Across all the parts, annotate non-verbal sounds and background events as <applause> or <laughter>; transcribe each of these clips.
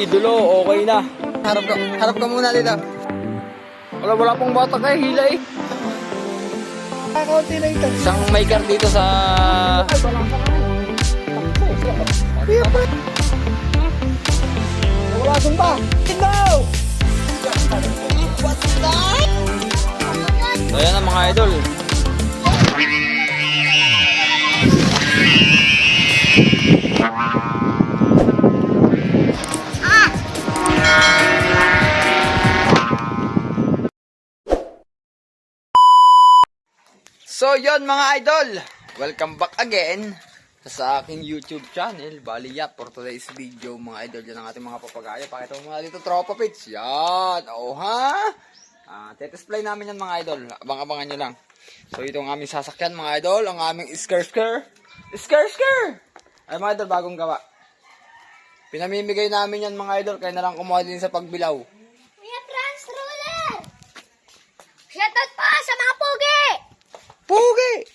idolo, okay na. Harap ka, harap ka muna dito. Wala, wala pong bata kay hila eh. Kakunti lang ito. Isang maker dito sa... Wala sumba. Go! So yan ang mga idol. So yon mga idol, welcome back again sa aking YouTube channel. Bali ya, for today's video mga idol, yan ang ating mga papagaya. Pakita mo muna dito, tropa pits. Yan, oh ha? Ah, tetesplay namin yan mga idol. Abang-abangan nyo lang. So ito ang aming sasakyan mga idol, ang aming skr-skr. Skr-skr! Ay mga idol, bagong gawa. Pinamimigay namin yan mga idol, kaya na lang kumuha din sa pagbilaw. Kuya Trans Roller! Shoutout pa sa mga pogi! Pugi! Ano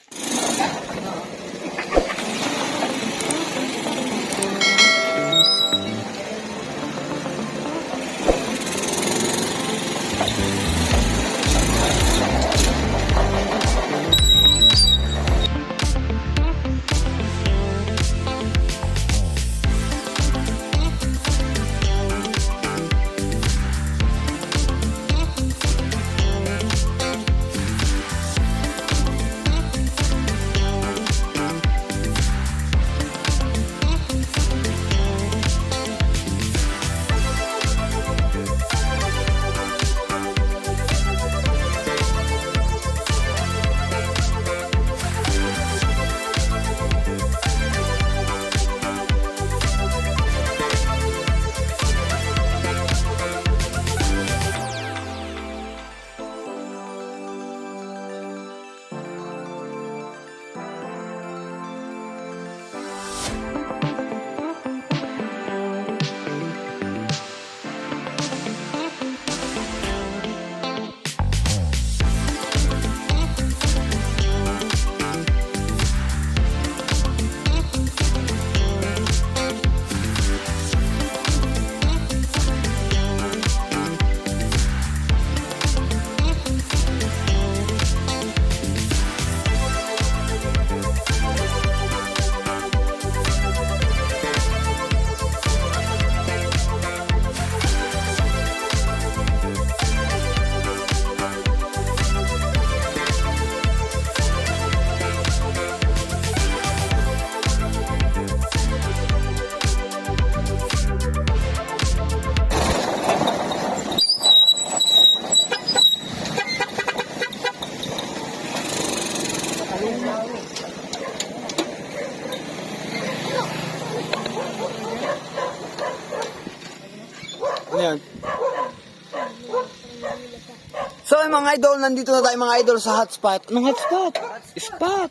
mga idol, nandito na tayo mga idol sa hotspot. Anong hotspot? Spot.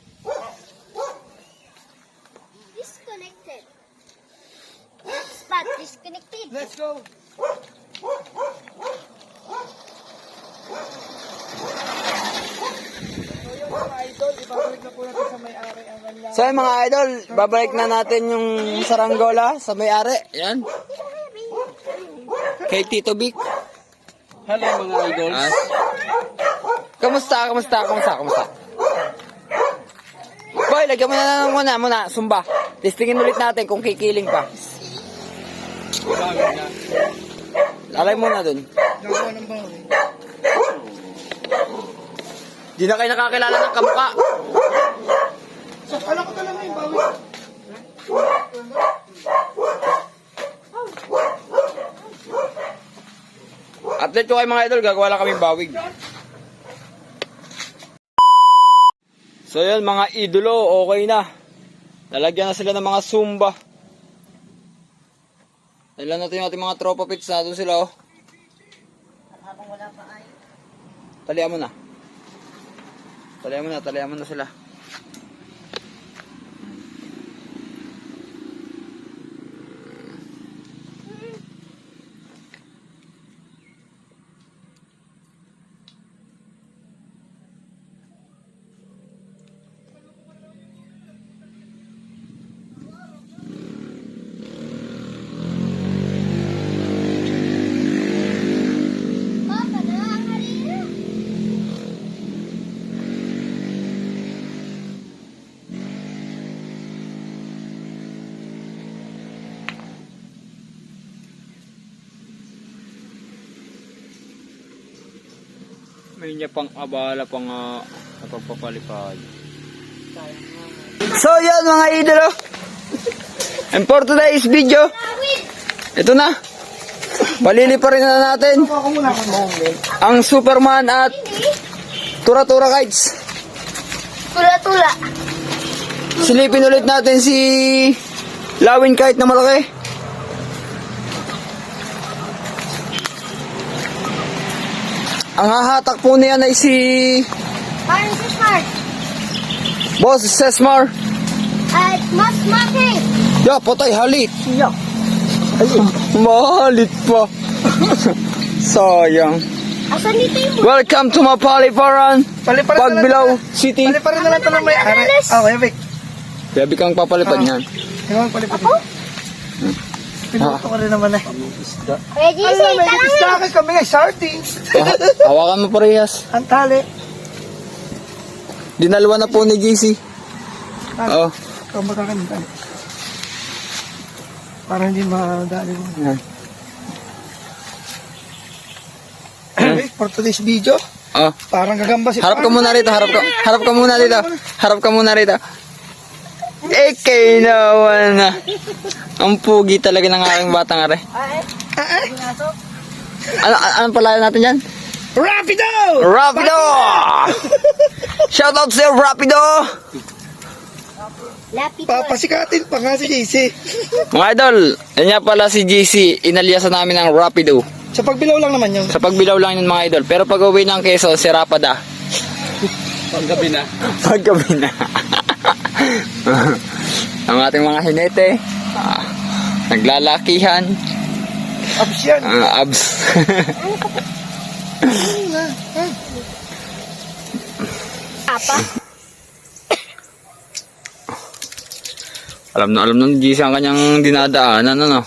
Disconnected. Spot disconnected. Let's go. So yung mga idol, babalik na natin yung saranggola sa may-ari. Yan. Kay Tito Vic. Hello mga idol. Ah. Kamusta? Kamusta? Kamusta? Kamusta? Boy, lagyan mo na lang muna, muna, sumba. Testingin ulit natin kung kikiling pa. Lalay muna dun. Gagawa ng bawi. Di na kayo nakakilala ng kamuka. Sa kala ko talaga yung bawi. Update ko kayo mga idol, gagawa lang kaming bawig. So yun mga idolo, okay na. Nalagyan na sila ng mga sumba. Nailan natin yung ating mga tropa pits na sila oh. Talian mo na. Talian mo na, talian mo na sila. May niya pang abala pang uh, napagpapalipad. So yan mga idolo. And for today's video, ito na. Paliliparin na natin ang Superman at Tura-Tura Kites. Tula-tula. Silipin ulit natin si Lawin Kite na malaki. Ang hahatak po niyan ay si Parang si Smart. Boss Sesmar. At Mas Maki. Ya, patay, halit. Siya. Mahalit pa. <laughs> Sayang. Asan dito yung Welcome to Mapaliparan, Paliparin na lang. Pagbilao City. Paliparin na lang ito ng may. Ah, okay, Vic. Gabi kang papalipad niyan. Ikaw ang palipad. Ako? Pinuto ka rin naman eh. Kuya JC, Alam, may tara isda nga. akin kami sardines. Ah, Hawakan mo parehas. Ang tali. Dinalwa na po ni JC. Oh. Ikaw magkakanta. Para hindi madali mo. Yan. Okay, for today's video, Oh. parang gagamba si Harap ka muna rito, harap ka, harap ka muna rito. Harap ka muna rito. Eh, kainawan na. Ang pugi talaga ng aking batang are. Ano, ano, anong palayan natin yan? Rapido! Rapido! Shoutout sa Rapido! Lapit mo. Papasikatin pa nga si JC. Mga idol, yan nga pala si JC, inaliasan namin ng Rapido. Sa pagbilaw lang naman yun. Sa pagbilaw lang yun mga idol. Pero pag uwi ng Quezon, si Rapada. Paggabi na. Paggabi na. <laughs> Ang ating mga hinete, ah, naglalakihan, Abs yan. ah, abs. Apa? alam na alam na ni JC ang kanyang dinadaanan, ano.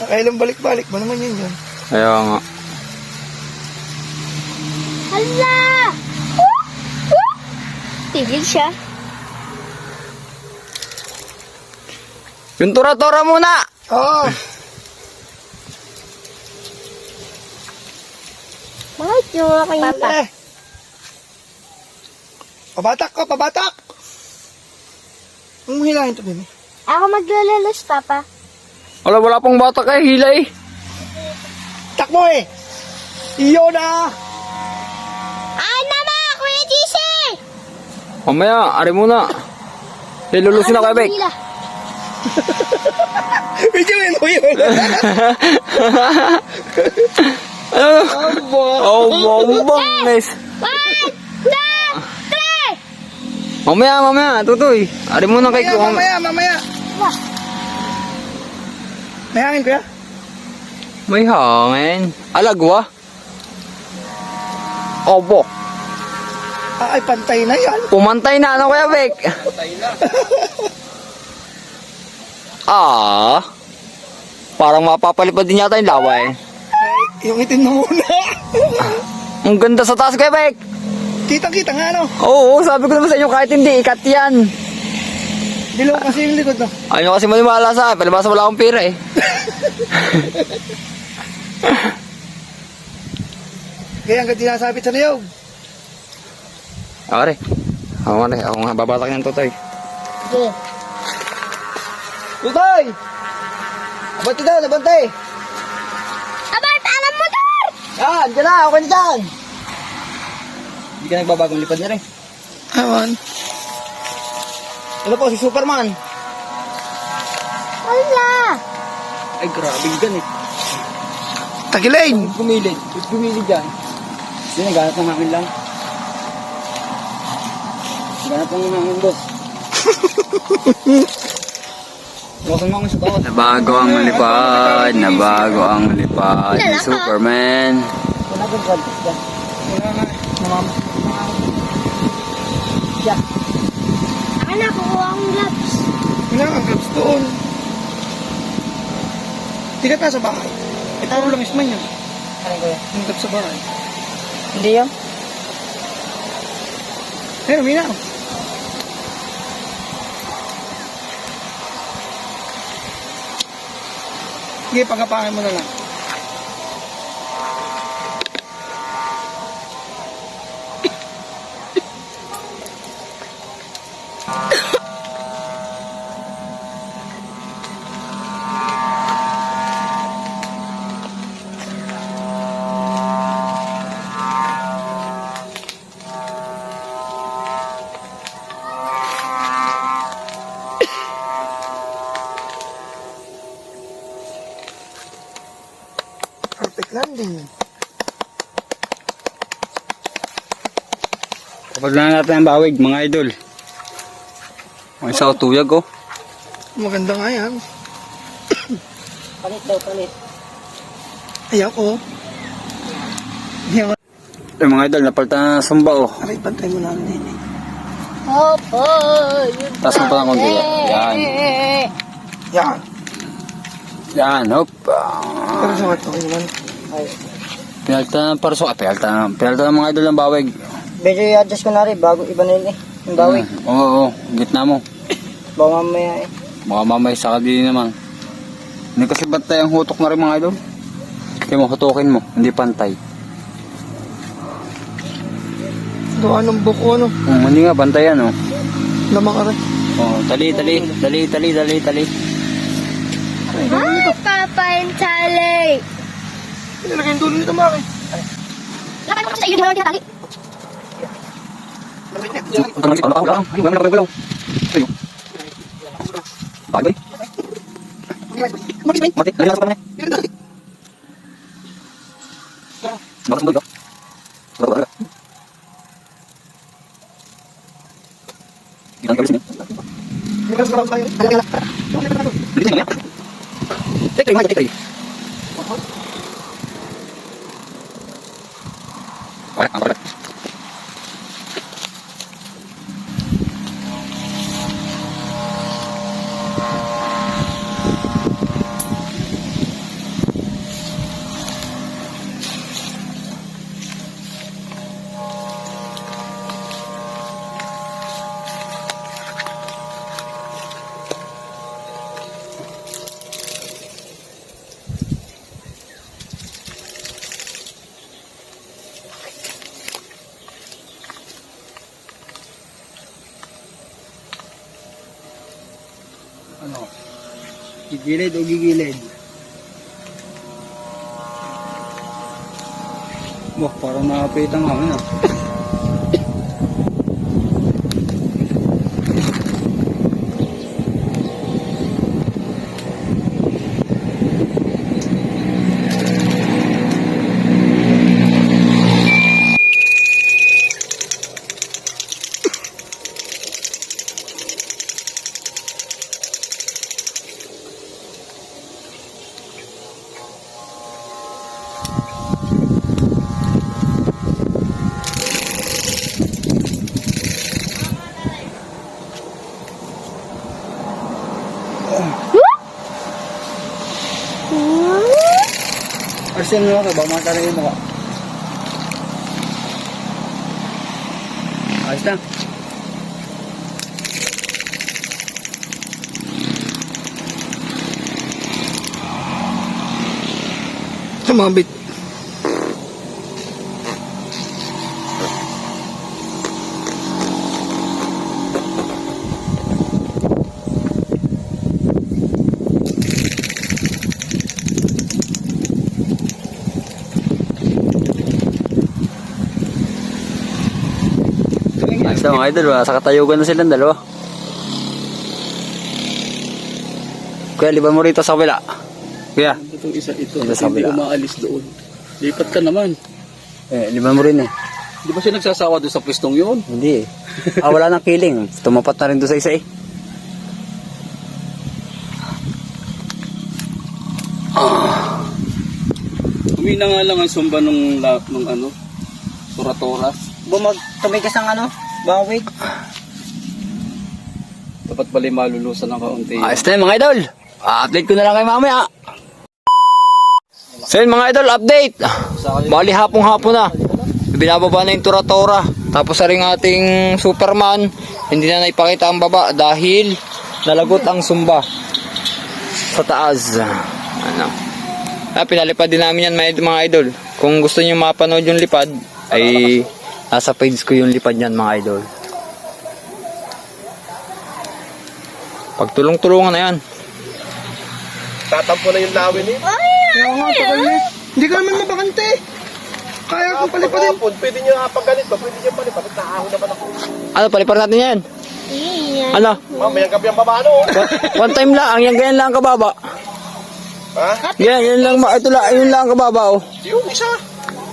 Nakailang balik-balik mo naman yun yun. Kaya nga. Hala! Woo! Woo! Tigil siya. Yung tura-tura muna! Oo. Bakit yung aking Papa. Eh. Pabatak ka, pabatak! Ang hilahin to, baby. Ako maglalalas, Papa. Wala, wala pang bata kay hila eh. Takbo eh! Iyo na! Ay, mama! Kuya JC! Mamaya, ari muna. Nilulusin ako, Ebek. Nila. Videoin mo yun! Ano? Oh, bombong, nice. One, two, three! Mamaya, mamaya, tutoy. Ari muna kay Mamaya, mamaya, mamaya! May hangin kuya? May hangin. Alagwa. Obo. Ah, ay, pantay na yan. Pumantay na, ano kaya, Bek? <laughs> Ah. Parang mapapalipad din yata yung lawa eh. Ay, yung itim na muna. Ang ganda sa taas, kaya, Bek. Kitang-kita nga, no? Oo, sabi ko naman sa inyo, kahit hindi, ikat yan. Dilaw kasi yung likod, no? Ayaw kasi maniwala sa akin, palibasa wala akong pera eh. Kaya hanggang sinasabit sa niyog. Ako rin. Ako rin, ako nga babatak ng tutoy. Okay. Tutoy! Abante daw, nabante! Abay, alam mo doon! Yan, dyan na, okay na dyan! Hindi ka nagbabagong lipad niya rin. Awan. Ano po, si Superman? Hala! Ay, grabe gan eh. Tagilid! Gumilid, gumilid dyan. Hindi, naghanap ng hangin lang. Naghanap ng hangin, boss. <laughs> Iwasan mo ang sa tawad. Nabago ang lipad, nabago ang lipad ni Superman. Na, kukuha akong gloves. Ang gloves doon. Tigat na sa bahay. Ito uh, lang isman yun. Ano ko Yung gloves sa bahay. Hindi yan. Ayun, mina. Sige, pagkapakin mo na lang. Perfect landing. Kapag na natin ang bawig, mga idol. Ang isa o tuyag oh. Maganda nga yan. Palit daw, palit. Ayan oh. Ayan. Eh mga idol, napalitan na ng sumba oh. Aray, bantay mo namin din eh. Opo. Taas mo pa ng konti. Yan. Yan. Yan, hop. Pero sa ito, naman. Pinalta na para so, ah, pinalta na, pinalta na mga idol ng bawig. Medyo i-adjust ko na rin, bago iba na yun eh. Yung bawi. Oo, oo, oo, gitna mo. Bago mamaya eh. Mga mamay sa kadili naman. Hindi kasi bantay ang hutok na rin mga idol. Kaya mo hutukin mo, hindi pantay. Doon ng buko, ano. Um, hindi nga, bantay yan oh. Lamang aray. Oh, tali, tali, tali, tali, tali, tali. Ay, Papa and Charlie. Nilagay yung dulo nito, Maki. Lakad mo kasi sa iyo, di mo tinatali. Mati, lagi lang sa kanya. Bakit mo ito? Ginang gabi sini. Nilagay sa tayo. Nilagay lang. Dito niya. Tek, tek, tek. Wala, wala. Ano? Gigilid o gigilid? Wah, parang nakapit ang hangin Arsen mo ako, baka matara yung mukha. Ayos na. Sumabit. Mga idol, ah. sa katayugan na silang dalawa. Kuya, liban mo rito sa kabila. Kuya, Itong isa ito, Ito sa hindi umaalis doon. Lipat ka naman. eh, liban mo rin eh. Di ba siya nagsasawa doon sa pwestong yun? Hindi eh. Ah, wala nang kiling. Tumapat na rin doon sa isa eh. Umina nga lang ang sumba nung, nung ano, turatoras. Bumag, tumigas ang ano, bawig. Dapat pala malulusan ng kaunti. Ayos na yun mga idol. update ko na lang kayo mamaya. So yun mga idol, update. Bali hapong-hapon na. Binababa na yung Tura-Tora. Tapos na rin ating Superman. Hindi na naipakita ang baba dahil nalagot ang sumba sa taas. Ano. Ah, pinalipad din namin yan mga mga idol. Kung gusto niyo mapanood yung lipad, ay nasa page ko yung lipad niyan mga idol. Pagtulong-tulungan na yan. Tatampo na yung lawin eh. Kaya nga, tagal na. Hindi ka naman mabakante. Kaya kong palipadin. Pagkapon, pwede nyo nga pag ganito, pwede nyo palipatin. Naahon naman ako. Ano, palipar natin yan. Ano, Mamayang gabi ang baba ano. one time lang, yan ganyan lang kababa. Ha? Yan, yun lang, ito lang, yun lang ang kababaw. Yung isa.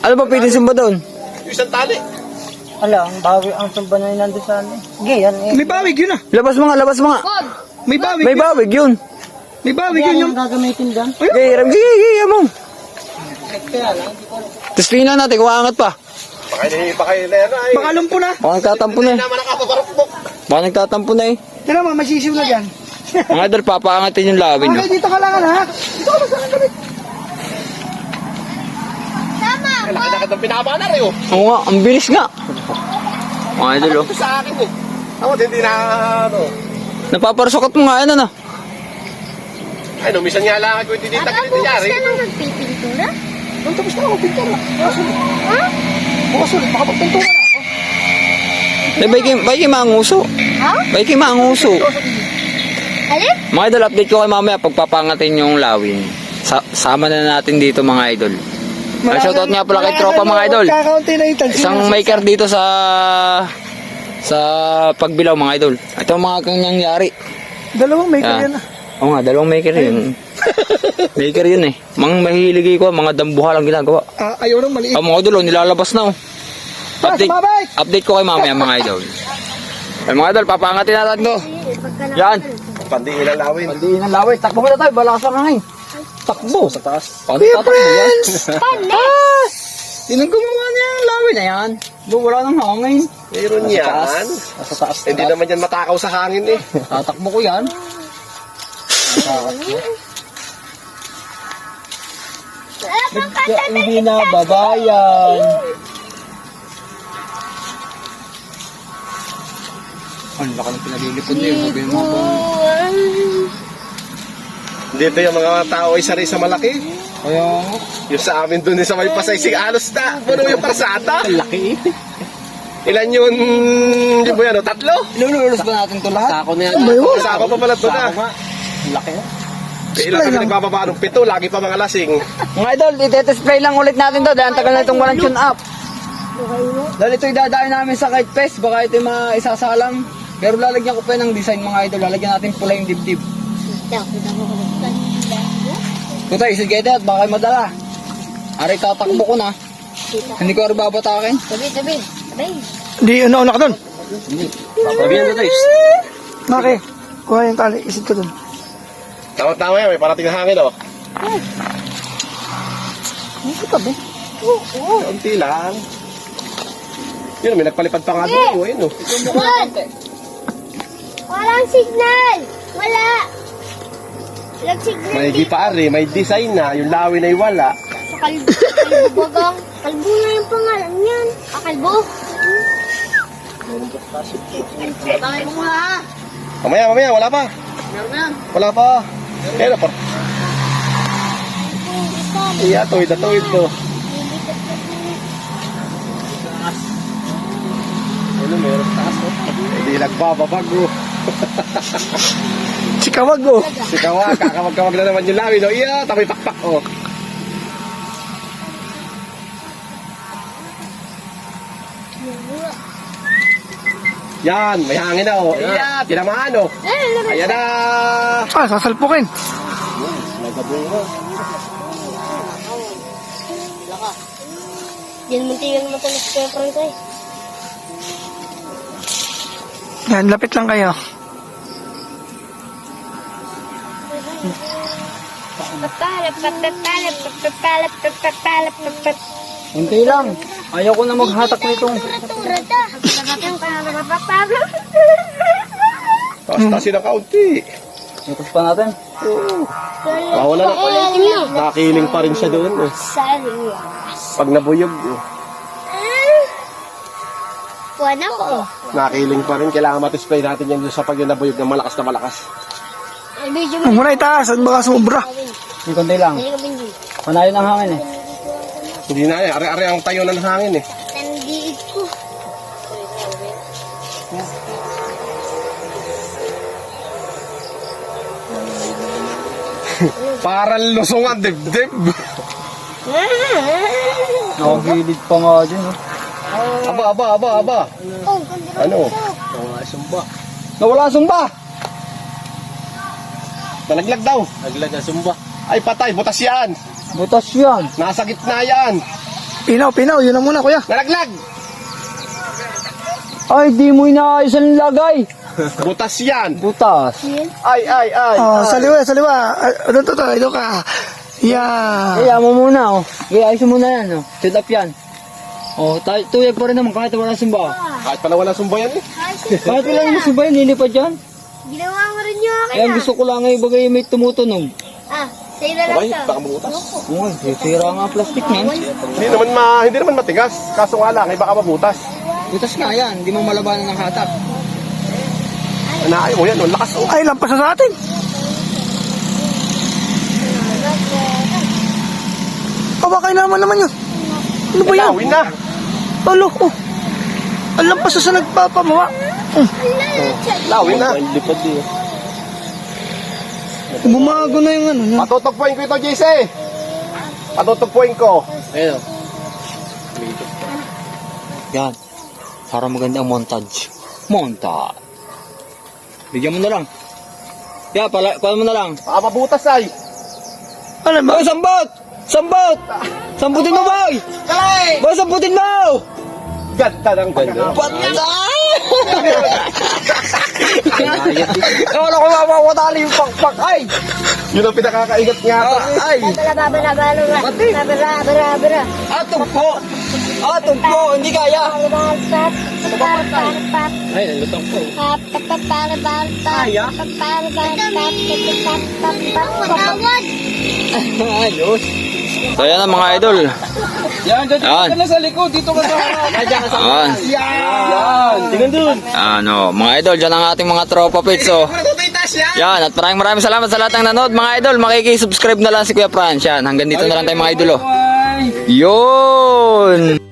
Ano ba pwede sumba doon? Yung isang tali. Ala, ang bawi, ang sumba na yun nandun sa ano. Sige, yan eh. May bawig yun ah. Labas mo nga, labas mo nga. Wag. May bawig. May bawig yun. May bawig Yan yun yung... yung gagamitin dyan. Gay, ram, gay, gay, gay, mo. Kaya lang, hindi ko Tapos tingnan natin, kung aangat pa. Baka hindi, baka yun na yan ay. Baka lumpo na. Baka nagtatampo na eh. naman. Baka nagtatampo na eh. Tira mo, may sisiw na dyan. Mga idol, papaangatin yung lawin. Okay, No? dito ka lang anak. Dito ka lang sa akin kami. Tama. Laki na kitang pinaba na rin oh. Oo nga, ang bilis nga. Mga idol, oh. Ito sa akin eh. Ako hindi na ano. Napaparasokot mo nga, ano na. Ay, no, minsan nga lang ako hindi dito Aka, ganito bukas nangyari. ka lang nagpipintura? Ang tapos na ako, pintura. Bukas ulit. Ha? Bukas ulit, makapagpintura na. Eh, bay kay, bay kay manguso. Ha? Bay kay manguso. Alin? Mga idol, update ko kay mamaya pagpapangatin yung lawin. Sa sama na natin dito mga idol. Ay, shoutout nga pala kay tropa mga idol. Kakaunti na ito. Isang maker dito sa sa pagbilaw mga idol. Ito ang mga kanyang yari. Dalawang maker Ah. yan ah. Oo nga, dalawang maker yun. <laughs> maker yun eh. Mga mahilig ko, mga dambuha lang ginagawa. Ah, ayaw nang maliit. Ah, mga idol, oh, nilalabas na oh. Update, sumabay! update ko kay mamaya mga idol. Ay mga idol, papangatin natin to. Yan. Pandiin ang lawin. Laway, takbo mo na tayo, balakas ang hangin. Takbo sa taas. Paano Dear tatakbo yan? friends! Panis! Sinong gumawa niya ng laway na yan? Do, wala nang hangin. Meron yan. Nasa taas. Hindi naman yan matakaw sa hangin eh. Tatakbo ko yan. Na Hindi na babayan. Ang laki ng pinaglilipod niyo. Sabi mo ba? Dito yung mga tao ay sari sa malaki. Kaya, Yung sa amin dun sa may pasaysig alos na. Puno yung parsata. laki. Ilan yun? Hindi mo yan, oh, tatlo? Ilululos ba natin ito lahat? Sako na yan. Kasama pa pala ito na. Laki. Eh, Ilan kami nagbababa ng pito, lagi pa mga lasing. Mga idol, ite-display lang ulit natin to dahil ang tagal na itong walang tune up. Dahil ito idadayo namin sa kite fest, baka ito yung mga isasalang. Pero lalagyan ko pa ng design mga idol, lalagyan natin pula yung dibdib. Tutay, sige ito at baka madala. Aray tatakbo ko na. Hindi ko aray babatakin. Sabi, sabi. Sabi. Di, ano, una ka dun. Hindi. Papabihan na tayo. Maki, kuha yung tali, isit ko dun. Tama-tama yan, may parating na hangin, oh. Dito ka, be. Kaunti lang. Yun, may nagpalipad pa nga doon, oh, yun, oh. Wag! Walang signal! Wala! May gipari, may design na, yung lawin ay wala. sa kalbo. Kalbo bagang. Kalbo na yung pangalan niyan. Ah, kalbo? Bakit mo ha? Mamaya, mamaya, wala pa. Wala pa. Kaya na, par... Iya, tuwid na tuwid, to. Ano, meron taas, oh. Hindi nagbababag, oh. <laughs> Kawag, oh. Si Kawa, kakawag-kawag na naman yung lawin, oh. Iya, tabi pakpak, oh. Yan, may hangin na, oh. Iya, tinamaan, oh. Ayan na. Ah, sasalpukin. Yan mo tingnan mo tulis ko yung front eh. Yan, lapit lang kayo. Hindi lang. Ayaw ko na maghatak nitong. Tura ta. Yung papalap. Taas-tasin ng kaunti. Ikot pa natin. Mawala na. Ayan na. Nakakiling pa rin siya doon. Serious. Pag nabuyog, oh. Kuha na ko. Nakakiling pa rin. Kailangan matisplay natin yan sa pag nabuyog ng malakas na malakas. Ay, medyo Ang muna itaas, at baka sumubra. Hindi konti lang. Panayo ng hangin eh. Hindi na eh. Are-are ang tayo ng hangin eh. Nandiit ko. <laughs> Parang lusong ang dibdib. <laughs> Nakagilid pa nga dyan. Oh. Aba, aba, aba, aba. Oh, Ano? Nawala ang sumba. Nalaglag daw. Nalaglag ang sumba. Ay patay, butas yan. Butas yan. Nasa gitna yan. Pinaw, pinaw. Yun na muna, kuya. Nalaglag. Ay, di mo inaayos ang lagay. Butas yan. Butas. Ay, ay, ay. Oh, sa liwa, sa liwa. Ah, Doon to, to. Ito ka. Yeah. Kaya mo muna, oh. Kaya ayos mo muna yan, oh. Sit up yan. Oh, tayo, tuyag pa rin naman kahit wala sumba. Kahit pala wala sumbayan eh. Kahit wala sumba, nilipad yan. Ginawa mo rin yung akin Kaya ah. gusto ko lang ay bagay may tumutunog. Ah, sa'yo na lang Ay, to. baka mabutas. Oh, sisira nga ang plastic niyan. Hindi naman ma, hindi naman matigas. Kaso nga lang, ay baka mabutas. Butas nga yan, hindi mo malabanan ng hatak. Anaay mo yan, oh, lakas oh. Ay, lampas na sa atin. Pabakay naman naman yun. Ano ba yan? Lawin na. Alo, oh. Ang lampas na sa nagpapamawa. Lawin na. Lipad din. Bumago na yung ano. no? Patutugpuin ko ito, JC. Patutugpuin ko. Ayun. Yan. Para maganda ang montage. Montage. Bigyan mo na lang. Yeah, pala, pala mo na lang. Baka mabutas ay. Ano ba? Oh, sambot! Sambot! Sambutin mo, boy! Kalay! Boy, sambutin mo! Ganda ng ganda. Kala ko mapapatali yung pakpak. Ay! Yun ang pinakakaingat nga ito. eh. Ay! Babala, babala, babala. Atong po! Atong po! Hindi kaya! Ay, nalutang po. Kaya? Ayos. So yan ang mga idol. Yan, dyan Yan. ka na sa likod. Dito ka sa... Ay, dyan ka sa... Yan. Yan! Tingnan dun. Ano, mga idol, dyan ang ating mga tropa pits. So, yan, at maraming maraming salamat sa lahat ng nanood. Mga idol, makikisubscribe na lang si Kuya Franz. Yan, hanggang dito na lang tayo mga idol. Oh. Yun!